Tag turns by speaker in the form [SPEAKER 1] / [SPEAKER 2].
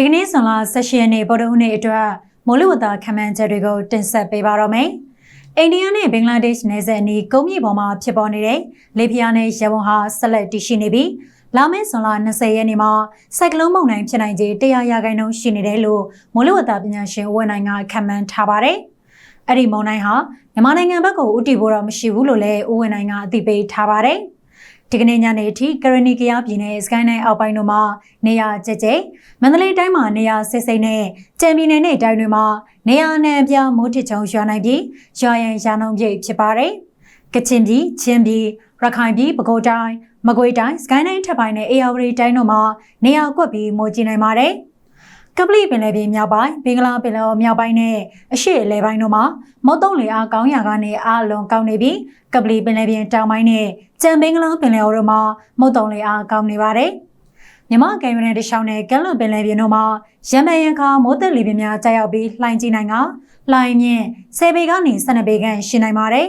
[SPEAKER 1] ဒီကနေ့ဇွန်လ18ရက်နေ့ဗုဒ္ဓဟူးနေ့အတွက်မိုးလေဝသခန့်မှန်းချက်တွေကိုတင်ဆက်ပေးပါတော့မယ်။အိန္ဒိယနဲ့ဘင်္ဂလားဒေ့ရှ်နယ်စပ်အနီးကုန်းမြေပေါ်မှာဖြစ်ပေါ်နေတဲ့လေပြင်းနဲ့ရေပုံဟာဆက်လက်တည်ရှိနေပြီးလာမယ့်ဇွန်လ20ရက်နေ့မှာစိုက်ကလုန်းမုန်တိုင်းဖြစ်နိုင်ခြေ100ရာခိုင်နှုန်းရှိနေတယ်လို့မိုးလေဝသပညာရှင်ဦးဝင်းနိုင်ကခန့်မှန်းထားပါတယ်။အဲ့ဒီမုန်တိုင်းဟာမြန်မာနိုင်ငံဘက်ကိုဥတီဖို့တော့မရှိဘူးလို့လည်းဦးဝင်းနိုင်ကအသိပေးထားပါတယ်။ ဒီကနေ့ညနေအထိကရဏီကရပြည်နယ်စကိုင်းတိုင်းအောက်ပိုင်းတို့မှာနေရာကျကျမန္တလေးတိုင်းမှာနေရာစစ်စိမ့်နဲ့ကြံပြည်နယ်နဲ့တိုင်းတွေမှာနေရာနဲ့အပြားမိုးထစ်ချုံရွာနိုင်ပြီးရွာရန်ရာနှုံပြည့်ဖြစ်ပါတယ်။ကချင်ပြည်ချင်းပြည်ရခိုင်ပြည်ပဲခူးတိုင်းမကွေးတိုင်းစကိုင်းတိုင်းထပ်ပိုင်းနဲ့အေရဝတီတိုင်းတို့မှာနေရာကွက်ပြီးမိုးကြီးနိုင်ပါတယ်။ ကပလီပင်လယ်ပြင်မြောက်ပိုင်းဘင်္ဂလားပင်လယ်အော်မြောက်ပိုင်းနဲ့အရှေ့အလယ်ပိုင်းတို့မှာမုတ်တုံလေအားကောင်းရာကနေအားအလွန်ကောင်းနေပြီးကပလီပင်လယ်ပြင်တောင်ပိုင်းနဲ့ကြံဘင်္ဂလားပင်လယ်အော်တို့မှာမုတ်တုံလေအားကောင်းနေပါတယ်။မြမကင်မရာတရှောင်းနဲ့ကမ်းလွန်ပင်လယ်ပြင်တို့မှာရံမန်ရံခါမိုးသက်လေပြင်းများကြာရောက်ပြီးလှိုင်းကြီးနိုင်ကလှိုင်းမြင့်10ပေကနေ12ပေခန့်ရှိနိုင်ပါတယ်